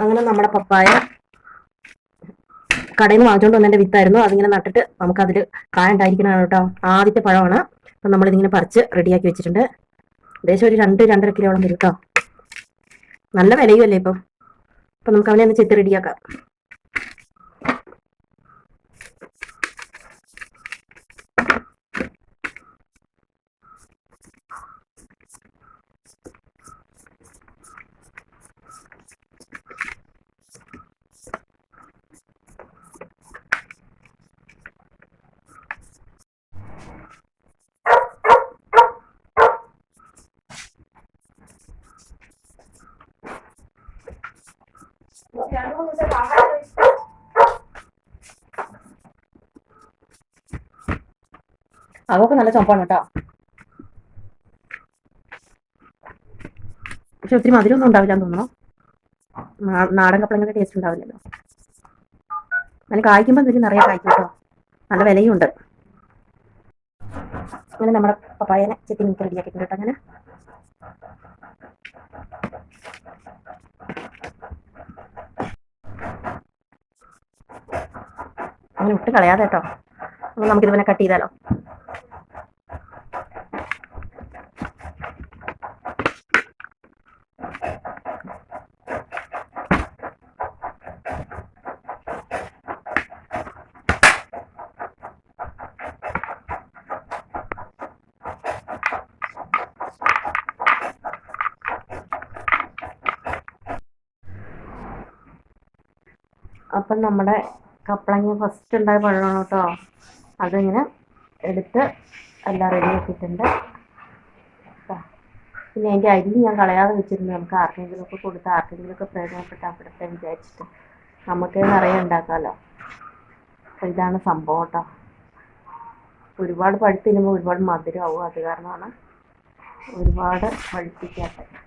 അങ്ങനെ നമ്മുടെ പപ്പായ കടയിൽ നിന്ന് വാങ്ങിച്ചുകൊണ്ട് വന്നതിന്റെ വിത്തായിരുന്നു. അതിങ്ങനെ നട്ടിട്ട് നമുക്ക് അതിൽ കായ ഉണ്ടായിരിക്കണതാണ് കേട്ടോ. ആദ്യത്തെ പഴമാണ്. അപ്പം നമ്മളിതിങ്ങനെ പറിച്ച് റെഡിയാക്കി വെച്ചിട്ടുണ്ട്. ഏകദേശം ഒരു രണ്ട് രണ്ടര കിലോളം വരും കേട്ടോ. നല്ല വിലയുമല്ലേ ഇപ്പം? അപ്പം നമുക്ക് അവനെ ഒന്ന് ചെത്തി റെഡിയാക്കാം. അതൊക്കെ നല്ല ചുമപ്പാണ് കേട്ടോ. പക്ഷെ ഒത്തിരി മധുരമൊന്നും ഉണ്ടാവില്ല എന്ന് തോന്നുന്നു. നാ- നാടൻ കപ്പളങ്ങളുടെ ടേസ്റ്റ് ഉണ്ടാവില്ലല്ലോ. അതിന് കായ്ക്കുമ്പോൾ എന്തെങ്കിലും നിറയെ കായ്ക്കും കേട്ടോ. നല്ല വിലയും ഉണ്ട് അങ്ങനെ നമ്മുടെ പപ്പായനെ ചെത്തി മിക്ക റെഡിയാക്കിയിട്ടുണ്ട് കേട്ടോ. അങ്ങനെ. അങ്ങനെ വിട്ട് കളയാതെ കേട്ടോ. അപ്പോൾ നമുക്ക് പിന്നെ കട്ട് ചെയ്താലോ. അപ്പം നമ്മുടെ കപ്പളങ്ങ ഫസ്റ്റ് ഉണ്ടായ പഴമാണ് കേട്ടോ. അതിങ്ങനെ എടുത്ത് എല്ലാം റെഡി ആക്കിയിട്ടുണ്ട്. പിന്നെ അതിന്റെ അരി ഞാൻ കളയാതെ വെച്ചിരുന്നു. നമുക്ക് ആർക്കെങ്കിലും ആർക്കെങ്കിലുമൊക്കെ കൊടുത്ത് ആർക്കെങ്കിലുമൊക്കെ പ്രയോജനപ്പെട്ടാൽ വിചാരിച്ചിട്ട് നമുക്ക് നിറയെ ഉണ്ടാക്കാമല്ലോ അപ്പോൾ ഇതാണ് സംഭവം കേട്ടോ. ഒരുപാട് പഴുത്തിരുമ്പോൾ ഒരുപാട് മധുരമാവും. അത് കാരണമാണ് ഒരുപാട് പഴുപ്പിക്കാത്തത്.